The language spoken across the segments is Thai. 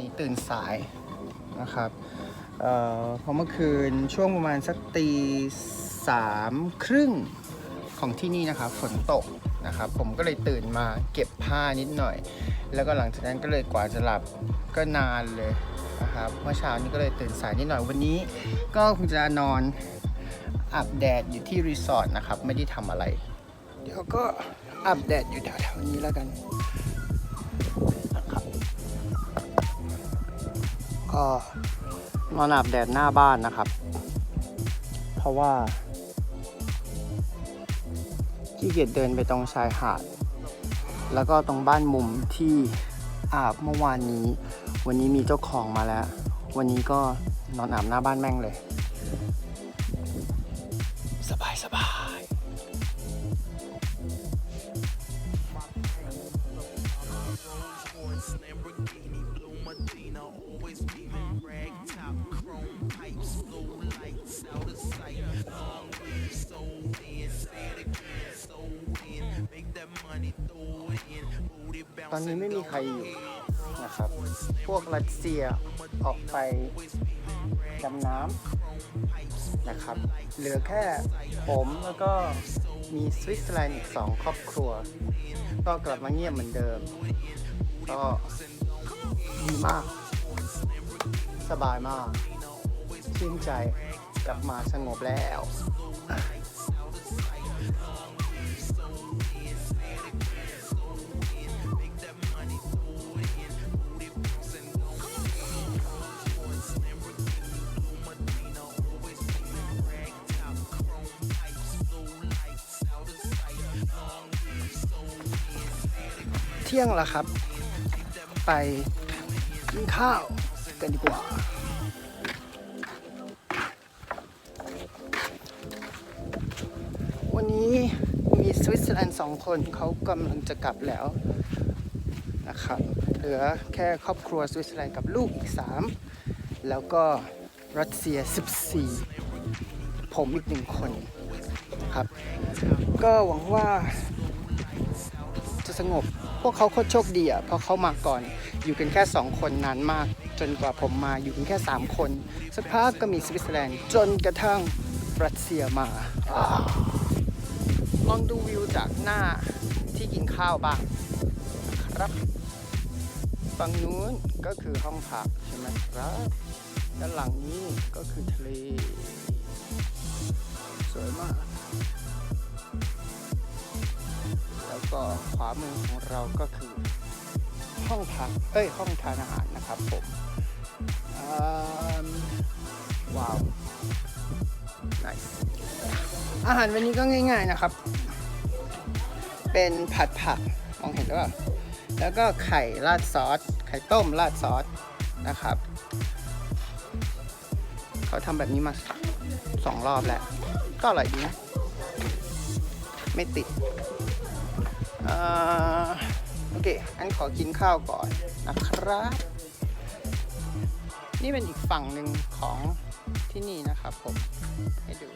นี้ตื่นสายนะครับเอ่อเพราะเมื่อคืนช่วงประมาณสักตีสามครึ่งของที่นี่นะครับฝนตกนะครับผมก็เลยตื่นมาเก็บผ้านิดหน่อย แล้วก็หลังจากนั้นก็เลยกว่าจะหลับก็นานเลยนะครับเมื่อเช้านี้ก็เลยตื่นสายนิดหน่อยวันนี้ก็คงจะนอนอาบแดดอยู่ที่รีสอร์ทนะครับไม่ได้ทำอะไร เดี๋ยวก็อาบแดดอยู่แถวๆนี้แล้วกัน ก็นอนอาบแดดหน้าบ้านนะครับ เพราะว่าขี้เกียจเดินไปตรงชายหาด แล้วก็ตรงบ้านมุมที่อาบเมื่อวานนี้ วันนี้มีเจ้าของมาแล้ว วันนี้ก็นอนอาบหน้าบ้านแม่งเลย ตอนนี้ไม่มีใครอยู่นะครับ พวกรัสเซียออกไปดำน้ำนะครับ เหลือแค่ผมแล้วก็มีสวิตเซอร์แลนด์อีกสองครอบครัว ก็กลับมาเงียบเหมือนเดิม ก็ดีมาก สบายมากชื่นใจกลับมาสงบแล้ว เที่ยงแล้วครับ ไปกินข้าวกันดีกว่า วันนี้มีสวิตเซอร์แลนด์สองคนเขากำลังจะกลับแล้วนะครับ เหลือแค่ครอบครัวสวิตเซอร์แลนด์กับลูกอีก 3 แล้วก็รัสเซีย 14 ผมอีกหนึ่งคนครับ ก็หวังว่าจะสงบ วกเขาโคตรโชคดีอะเพราะเขามาก่อน อยู่กันแค่ 2 คนนานมาก จนกว่าผมมาอยู่กันแค่ 3 คน สักพักก็มีสวิตเซอร์แลนด์จนกระทั่งรัสเซียมาลองดูวิวจากหน้าที่กินข้าวบ้างครับฝั่งนู้นก็คือห้องพักใช่ไหมครับด้านหลังนี้ก็คือทะเล สวยมาก ก็ขวามือของเราก็คือห้องพักเอ้ยห้องทานอาหารนะครับผมอืมว้าว nice อาหารวันนี้ก็ง่าย ๆนะครับ เป็นผัดผักมองเห็นหรือเปล่าแล้วก็ไข่ราดซอส ไข่ต้มราดซอสนะครับ เขาทำแบบนี้มาสองรอบแล้ว ก็อร่อยดีนะ ไม่ติดอ่า โอเคอันขอกินข้าวก่อนนะครับ นี่เป็นอีกฝั่งหนึ่งของที่นี่นะครับผม ให้ดู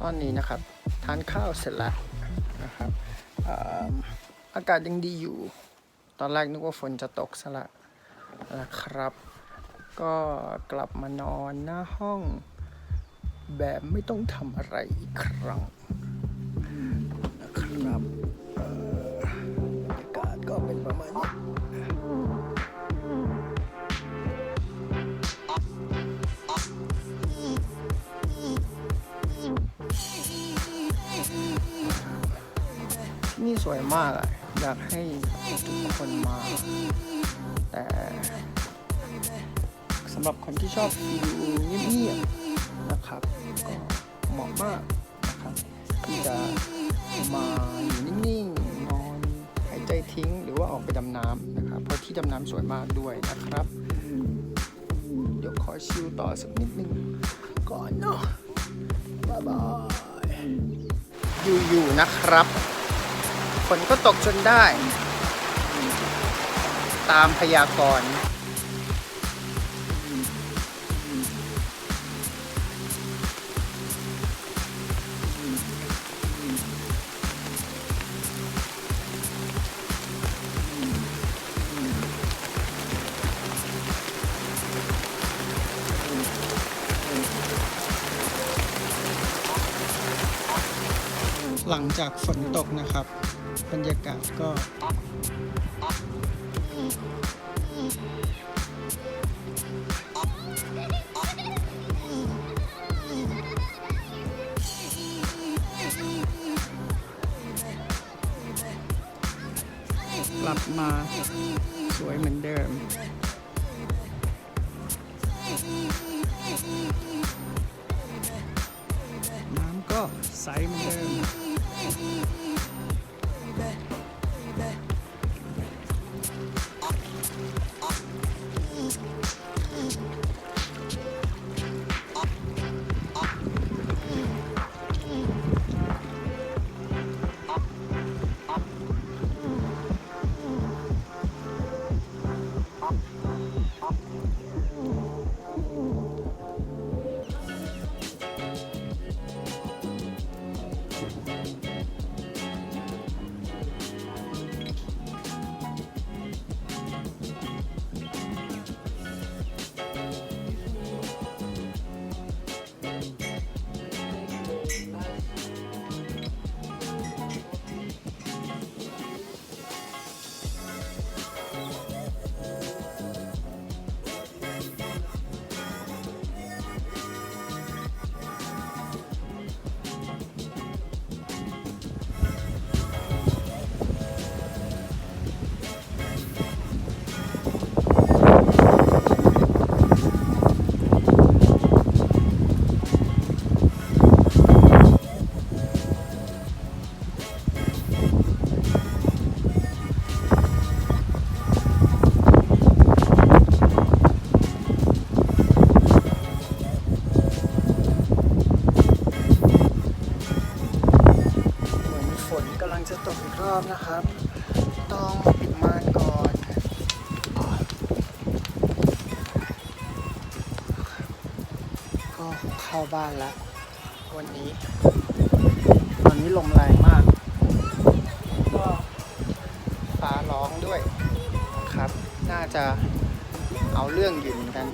ตอนนี้นะครับ ทานข้าวเสร็จแล้วนะครับ อากาศยังดีอยู่ ตอนแรกนึกว่าฝนจะตกซะละนะครับ ก็กลับมานอนหน้าห้อง แบบไม่ต้องทำอะไรอีกครั้งนะครับเอ่อบรรยากาศก็เป็นประมาณนี้ ที่นี่สวยมากอะอยากให้ทุกคนมา แต่สำหรับคนที่ชอบวิวเงียบๆนะครับ ก็เหมาะมากนะครับที่จะมาอยู่นิ่งๆนอนหายใจทิ้งหรือว่าออกไปดำน้ำนะครับ เพราะที่ดำน้ำสวยมากด้วยนะครับ เดี๋ยวขอชิลต่อสักนิดนึงก่อนเนาะบ๊ายบายอยู่ๆนะครับ ฝนก็ตกจนได้ ตามพยากรณ์ หลังจากฝนตกนะครับ บรรยากาศก็ กลับมาสวยเหมือนเดิมน้ำ ก็ใสเหมื นเดิมเหมือนฝนกำลังจะตกอีกรอบนะครับ ต้องปิดม่านก่อน ก็เข้าบ้านแล้ววันนี้ ตอนนี้ลมแรงมาก ก็ฟ้าร้องด้วยนะครับ น่าจะเอาเรื่องอยู่เหมือนกัน